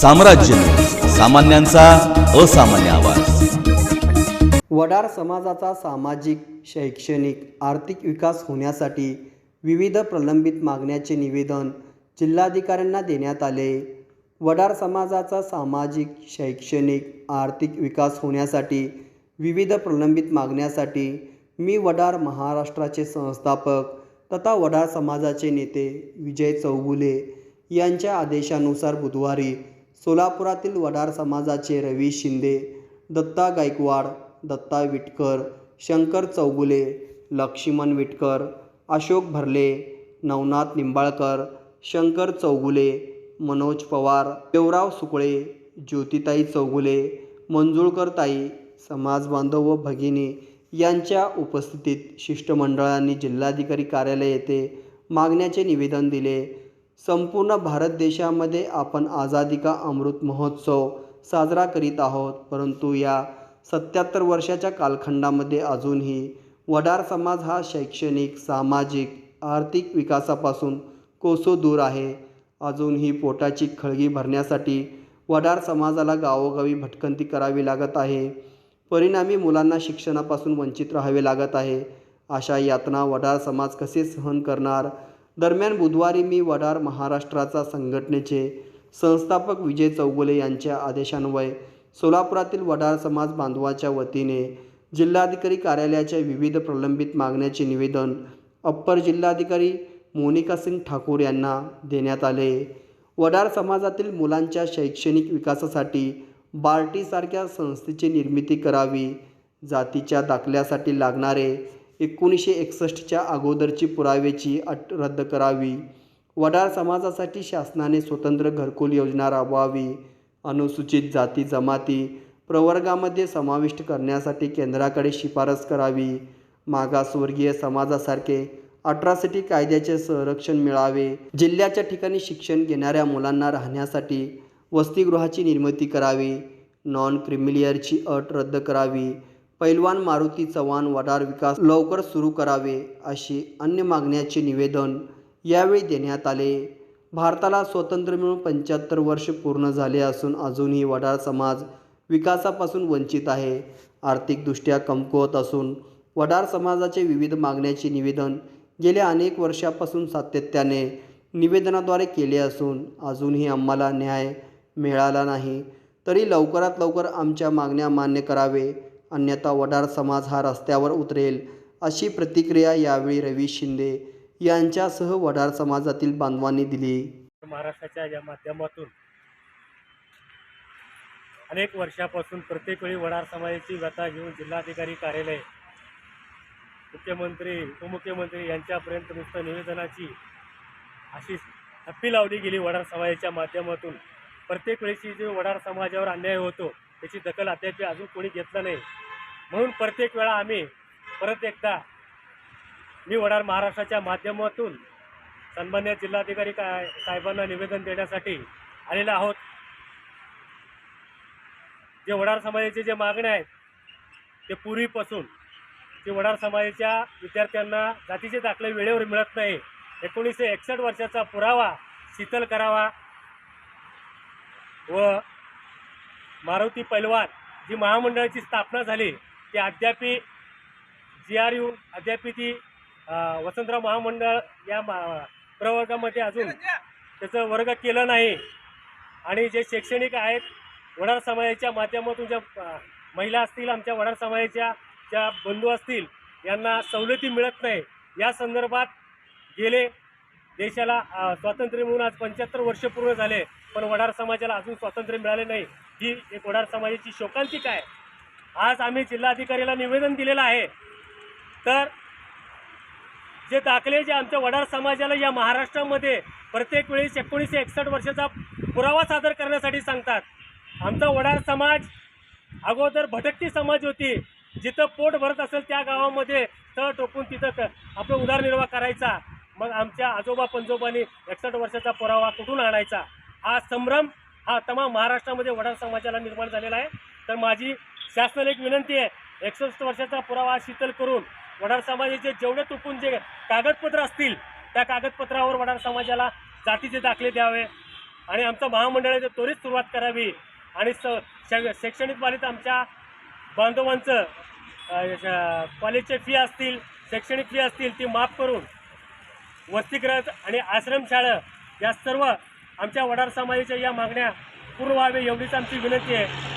साम्राज्य. सामान्यांचा असामान्य आवाज. वडार समाजाचा सामाजिक शैक्षणिक आर्थिक विकास होण्यासाठी विविध प्रलंबित मागण्याचे निवेदन जिल्हाधिकाऱ्यांना देण्यात आले. वडार समाजाचा सामाजिक शैक्षणिक आर्थिक विकास होण्यासाठी विविध प्रलंबित मागण्यासाठी मी वडार महाराष्ट्राचे संस्थापक तथा वडार समाजाचे नेते विजय चौगुले यांच्या आदेशानुसार बुधवारी सोलापुरातील वडार समाजाचे रवी शिंदे दत्ता गायकवाड दत्ता विटकर शंकर चौगुले लक्ष्मण विटकर अशोक भरले नवनाथ निंबाळकर शंकर चौगुले मनोज पवार देवराव सुकळे ज्योतिताई चौगुले मंजुळकरताई समाजबांधव समाज बांधव व भगिनी यांच्या उपस्थितीत शिष्टमंडळांनी जिल्हाधिकारी कार्यालय येथे मागण्याचे निवेदन दिले. संपूर्ण भारत देशामध्ये आपण आझादी का अमृत महोत्सव साजरा करीत आहोत. परंतु या सत्याहत्तर वर्षाच्या कालखंडामध्ये अजूनही वडार समाज हा शैक्षणिक सामाजिक आर्थिक विकासापासून कोसो दूर आहे. अजूनही पोटाची खळगी भरण्यासाठी वडार समाजाला गावोगावी भटकंती करावी लागत आहे. परिणामी मुलांना शिक्षणापासून वंचित राहावे लागत आहे. अशा यातना वडार समाज कसे सहन करणार? दरम्यान बुधवारी मी वडार महाराष्ट्राचा संघटनेचे संस्थापक विजय चौगुले यांच्या आदेशान्वये सोलापुरातील वडार समाज बांधवाच्या वतीने जिल्हाधिकारी कार्यालयाच्या विविध प्रलंबित मागण्याचे निवेदन अप्पर जिल्हाधिकारी मोनिका सिंग ठाकूर यांना देण्यात आले. वडार समाजातील मुलांच्या शैक्षणिक विकासासाठी बार्टीसारख्या संस्थेची निर्मिती करावी जातीच्या दाखल्यासाठी लागणारे एकोणीसशे एकसष्टच्या अगोदरची पुराव्याची अट रद्द करावी. वडार समाजासाठी शासनाने स्वतंत्र घरकुल योजना राबवावी अनुसूचित जाती जमाती प्रवर्गामध्ये समाविष्ट करण्यासाठी केंद्राकडे शिफारस करावी. मागासवर्गीय समाजासारखे अट्रॉसिटी कायद्याचे संरक्षण मिळावे. जिल्ह्याच्या ठिकाणी शिक्षण घेणाऱ्या मुलांना राहण्यासाठी वसतिगृहाची निर्मिती करावी. नॉन क्रिमिलियरची अट रद्द करावी. पैलवान मारुती चव्हाण वडार विकास लवकर सुरू करावे अशी अन्य मागण्याचे निवेदन यावेळी देण्यात आले. भारताला स्वातंत्र्य मिळून पंच्याहत्तर वर्ष पूर्ण झाले असून अजूनही वडार समाज विकासापासून वंचित आहे. आर्थिकदृष्ट्या कमकुवत असून वडार समाजाचे विविध मागण्याचे निवेदन गेल्या अनेक वर्षापासून सातत्याने निवेदनाद्वारे केले असून अजूनही आम्हाला न्याय मिळाला नाही. तरी लवकरात लवकर आमच्या मागण्या मान्य करावे. अन्यथा वडार समाज हा रस्त्यावर उतरेल अशी प्रतिक्रिया यावेळी रवी शिंदे यांच्यासह वडार समाजातील बांधवांनी दिली. महाराष्ट्राच्या या माध्यमातून अनेक वर्षापासून प्रत्येक वेळी वडार समाजाची व्यथा घेऊन जिल्हाधिकारी कार्यालय मुख्यमंत्री उपमुख्यमंत्री यांच्यापर्यंत नुसतं निवेदनाची अशी थप्पी लावली गेली वडार समाजाच्या माध्यमातून. प्रत्येक वेळेची जो वडार समाजावर अन्याय होतो त्याची दखल अद्याप अजून कोणी घेतलं नाही. म्हणून प्रत्येक वेळा आम्ही परत एकदा मी वडार महाराष्ट्राच्या माध्यमातून सन्मान्य जिल्हाधिकारी का साहेबांना निवेदन देण्यासाठी आलेलो आहोत. जे वडार समाजाचे जे मागण्या आहेत ते पूर्वीपासून जे वडार समाजाच्या विद्यार्थ्यांना जातीचे दाखले वेळेवर मिळत नाही एकोणीसशे एकसष्ट वर्षाचा पुरावा शीतल करावा व मारुती पैलवान जी महामंडळाची स्थापना झाली ती अद्याप जी आर यू अद्याप ती वसंतराव महामंडळ या मा प्रवर्गामध्ये अजून त्याचं वर्ग केलं नाही. आणि जे शैक्षणिक आहेत वडार समाजाच्या माध्यमातून ज्या महिला असतील आमच्या वडार समाजाच्या ज्या बंधू असतील यांना सवलती मिळत नाही. या संदर्भात गेले देशाला स्वातंत्र्य मिळून आज पंच्याहत्तर वर्ष पूर्ण झाले पण वडार समाजाला अजून स्वातंत्र्य मिळाले नाही. ही एक वडार समाजाची शोकांतिका आहे आज आम्ही जिल्हाधिकाऱ्याला निवेदन दिलेलं आहे. तर जे दाखले जे आमच्या वडार समाजाला या महाराष्ट्रामध्ये प्रत्येक वेळेस एकोणीसशे एकसष्ट वर्षाचा पुरावा सादर करण्यासाठी सांगतात. आमचा वडार समाज अगोदर भटकती समाज होती. जिथं पोट भरत असेल त्या गावामध्ये तळ टोकून तिथं क- आपला उदारनिर्वाह करायचा. मग आमच्या आजोबा पंजोबांनी एकसष्ट वर्षाचा पुरावा कुठून आणायचा? हा संभ्रम हा तमाम महाराष्ट्रामध्ये वडार समाजाला निर्माण झालेला आहे. तर माझी शासनाला एक विनंती आहे एकसष्ट वर्षाचा पुरावा शीतल करून वडार समाजाचे जेवढे तुकून जे कागदपत्र असतील त्या कागदपत्रावर वडार समाजाला जातीचे दाखले द्यावे आणि आमचं महामंडळाचे त्वरित सुरुवात करावी. आणि स शैक्षणिक बाबतीत आमच्या बांधवांचं कॉलेजचे फी असतील शैक्षणिक फी असतील ती माफ करून वसतिगृह आणि आश्रमशाळा या सर्व आमच्या वडार समाजाच्या या मागण्या पूर्ण व्हावे एवढीच आमची विनंती आहे.